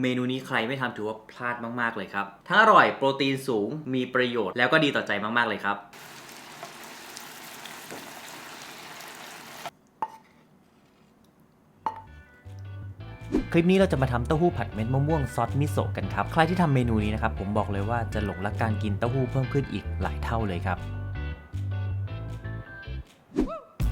เมนูนี้ใครไม่ทำถือว่าพลาดมาก ๆ เลยครับ ทั้งอร่อยโปรตีนสูงมีประโยชน์แล้วก็ดีต่อใจมาก ๆ เลยครับ คลิปนี้เราจะมาทำเต้าหู้ผัดเม็ดมะม่วงซอสมิโซะกันครับ ใครที่ทำเมนูนี้นะครับผมบอกเลยว่าจะหลงรักการกินเต้าหู้เพิ่มขึ้นอีกหลายเท่าเลยครับ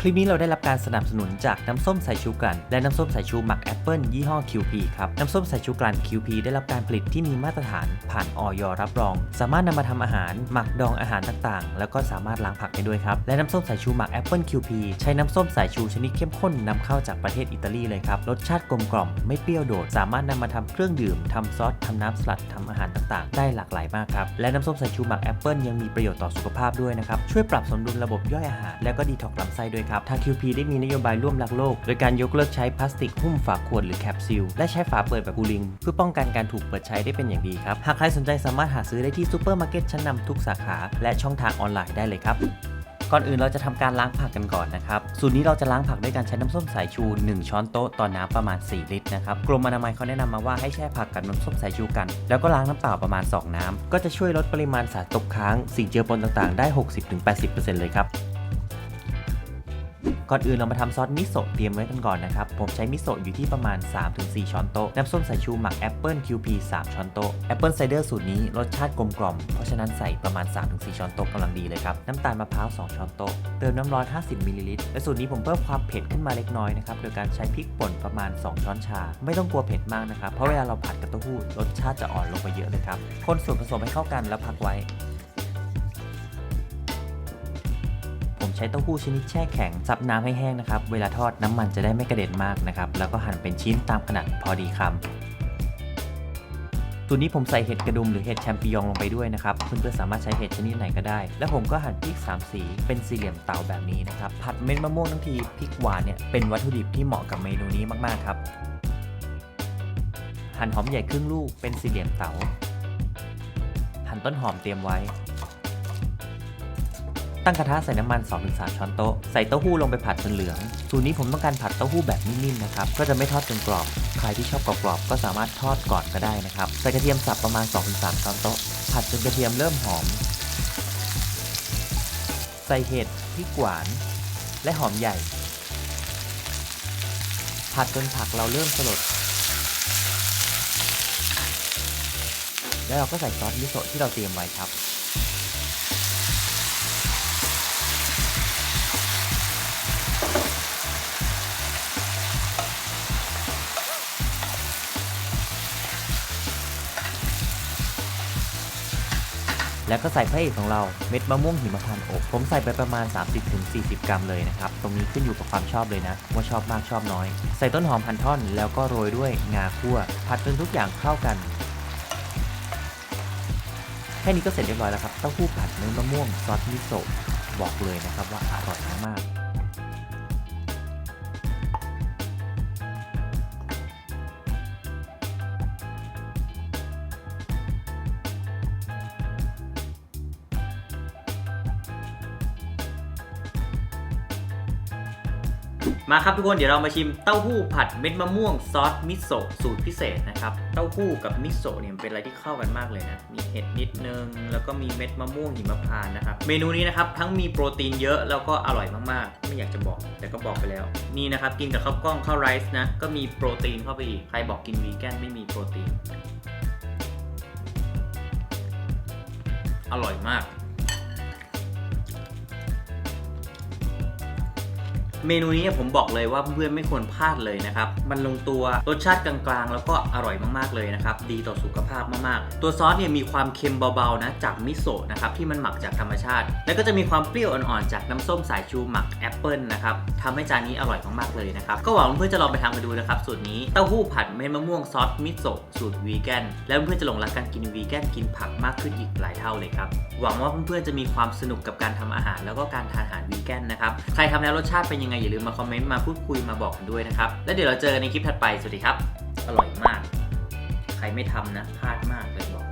ลิปนี้เราได้รับการสนับสนุนจากน้ำส้มสายชูกลั่นและน้ำส้มสายชูหมักแอปเปิลยี่ห้อ QP ครับ น้ำส้มสายชูกลั่น QP ได้รับการผลิตที่มีมาตรฐานผ่านออยรับรอง สามารถนำมาทำอาหาร หมักดองอาหารต่างๆ แล้วก็สามารถล้างผักได้ด้วยครับ และน้ำส้มสายชูหมักแอปเปิล QP ใช้น้ำส้มสายชูชนิดเข้มข้นนำเข้าจากประเทศอิตาลีเลยครับ รสชาติกลมกล่อมไม่เปรี้ยวโดด สามารถนำมาทำเครื่องดื่มทำซอสทำน้ำสลัดทำอาหารต่างๆ ได้หลากหลายมากครับ และน้ำส้มสายชูหมักแอปเปิลยังมีประโยชน์ต่อสุขภาพด้วยนะครับ ช่วยปรับสมดุลระบบย่อยอาหาร แล้วก็ดีท็อกซ์ลำไส้ด้วยครับทาง QP ได้มีนโยบายร่วมรักโลก โดยการยกเลิกใช้พลาสติกหุ้มฝาขวดหรือแคปซูลและใช้ฝาเปิดแบบกูลิง เพื่อป้องกันการถูกเปิดใช้ได้เป็นอย่างดีครับ หากใครสนใจสามารถหาซื้อได้ที่ซูเปอร์มาร์เก็ตชั้นนำทุกสาขาและช่องทางออนไลน์ได้เลยครับก่อนอื่นเราจะทำการล้างผักกันก่อนนะครับ สูตรนี้เราจะล้างผักด้วยการใช้น้ำส้มสายชู 1 ช้อนโต๊ะต่อน้ำประมาณ 4 ลิตรนะครับกรมอนามัยเขาแนะนำมาว่าให้แช่ผักกับน้ำส้มสายชูกัน แล้วก็ล้างน้ำเปล่าประมาณ 2 น้ำก็จะช่วยลดปริมาณสารตกค้าง สิ่งเจือปนต่างๆ ได้ 60-80%เลยครับ ก่อนอื่นเรามาทำซอสมิโซะเตรียมไว้กันก่อนนะครับ ผมใช้มิโซะอยู่ที่ประมาณ 3-4 ช้อนโต๊ะ น้ำส้มสายชูหมักแอปเปิล QP 3ช้อนโต๊ะแอปเปิลไซเดอร์สูตรนี้รสชาติกลมกล่อม เพราะฉะนั้นใส่ประมาณ 3-4 ช้อนโต๊ะกำลังดีเลยครับ น้ำตาลมะพร้าว2ช้อนโต๊ะ เติมน้ำร้อน50มิลลิลิตร และสูตรนี้ผมเพิ่มความเผ็ดขึ้นมาเล็กน้อยนะครับ โดยการใช้พริกป่นประมาณ 2 ช้อนชา ไม่ต้องกลัวเผ็ดมากนะครับ เพราะเวลาเราผัดกับเต้าหู้รสชาติจะอ่อนลงไปเยอะเลยครับ คนส่วนผสมให้เข้ากันแล้วพักไว้ ใช้เต้าหู้ชนิดแช่แข็งซับน้ำให้แห้งนะครับ เวลาทอดน้ำมันจะได้ไม่กระเด็นมากนะครับ แล้วก็หั่นเป็นชิ้นตามขนาดพอดีคำตัวนี้ผมใส่เห็ดกระดุมหรือเห็ดแชมปิญองลงไปด้วยนะครับ เพื่อนๆสามารถใช้เห็ดชนิดไหนก็ได้ และผมก็หั่นพริก 3 สี เป็นสี่เหลี่ยมเตาแบบนี้นะครับ ผัดเม็ดมะม่วงทั้งทีพริกหวานเนี่ยเป็นวัตถุดิบที่เหมาะกับเมนูนี้มากๆครับ หั่นหอมใหญ่ครึ่งลูกเป็นสี่เหลี่ยมเตา หั่นต้นหอมเตรียมไว้ ตั้งกระทะใส่น้ำมัน 2-3 ช้อนโต๊ะ ใส่เต้าหู้ลงไปผัดจนเหลือง สูตรนี้ผมต้องการผัดเต้าหู้แบบนิ่มๆนะครับ ก็จะไม่ทอดจนกรอบ ใครที่ชอบกรอบๆก็สามารถทอดก่อนก็ได้นะครับ ใส่กระเทียมสับประมาณ 2-3 ช้อนโต๊ะ ผัดจนกระเทียมเริ่มหอม ใส่เห็ดพริกหวาน และหอมใหญ่ ผัดจนผักเราเริ่มสลด แล้วเราก็ใส่ซอสมิโซะที่เราเตรียมไว้ครับ แล้วก็ใส่พระเอกของเราเม็ดมะม่วงหิมพานต์อบผมใส่ไปประมาณ 30-40 กรัมเลยนะครับ ตรงนี้ขึ้นอยู่กับความชอบเลยนะ ว่าชอบมากชอบน้อย ใส่ต้นหอมพันท่อนแล้วก็โรยด้วยงาคั่ว ผัดจนทุกอย่างเข้ากัน แค่นี้ก็เสร็จเรียบร้อยแล้วครับเต้าหู้ผัดเนื้อมะม่วงซอสมิโซะบอกเลยนะครับว่าอร่อยมากๆ มาครับทุกคนเดี๋ยวเรามาชิมเต้าหู้ผัดเม็ดมะม่วงซอสมิโซะสูตรพิเศษนะครับ เต้าหู้กับมิโซะเนี่ยเป็นอะไรที่เข้ากันมากเลยนะ มีเห็ดนิดนึง แล้วก็มีเม็ดมะม่วงหิมพานต์นะครับ เมนูนี้นะครับทั้งมีโปรตีนเยอะแล้วก็อร่อยมากๆ ไม่อยากจะบอกแต่ก็บอกไปแล้ว นี่นะครับกินกับข้าวกล้องข้าวไรซ์นะก็มีโปรตีนเข้าไปอีก ใครบอกกินวีแกนไม่มีโปรตีน อร่อยมาก เมนูนี้ผมบอกเลยว่าเพื่อนๆไม่ควรพลาดเลยนะครับ มันลงตัวรสชาติกลางๆ แล้วก็อร่อยมากๆเลยนะครับ ดีต่อสุขภาพมากๆ ตัวซอสเนี่ยมีความเค็มเบาๆนะจากมิโซะนะครับที่มันหมักจากธรรมชาติ แล้วก็จะมีความเปรี้ยวอ่อนๆจากน้ำส้มสายชูหมักแอปเปิลนะครับทำให้จานนี้อร่อยมากๆเลยนะครับ ก็หวังว่าเพื่อนๆจะลองไปทำกันดูนะครับสูตรนี้เต้าหู้ผัดเม็ดมะม่วงซอสมิโซะสูตรวีแกนแล้วเพื่อนๆจะหลงรักการกินวีแกนกินผักมากขึ้นอีกหลายเท่าเลยครับหวังว่าเพื่อนๆจะมีความสนุกกับการทำอาหาร แล้วก็การทานอาหารวีแกนนะครับใครทำแล้วรสชาติเป็นยังไงอย่าลืมมาคอมเมนต์มาพูดคุยมาบอกกันด้วยนะครับ แล้วเดี๋ยวเราเจอกันในคลิปถัดไป สวัสดีครับ อร่อยมาก ใครไม่ทำนะพลาดมากเลยบอก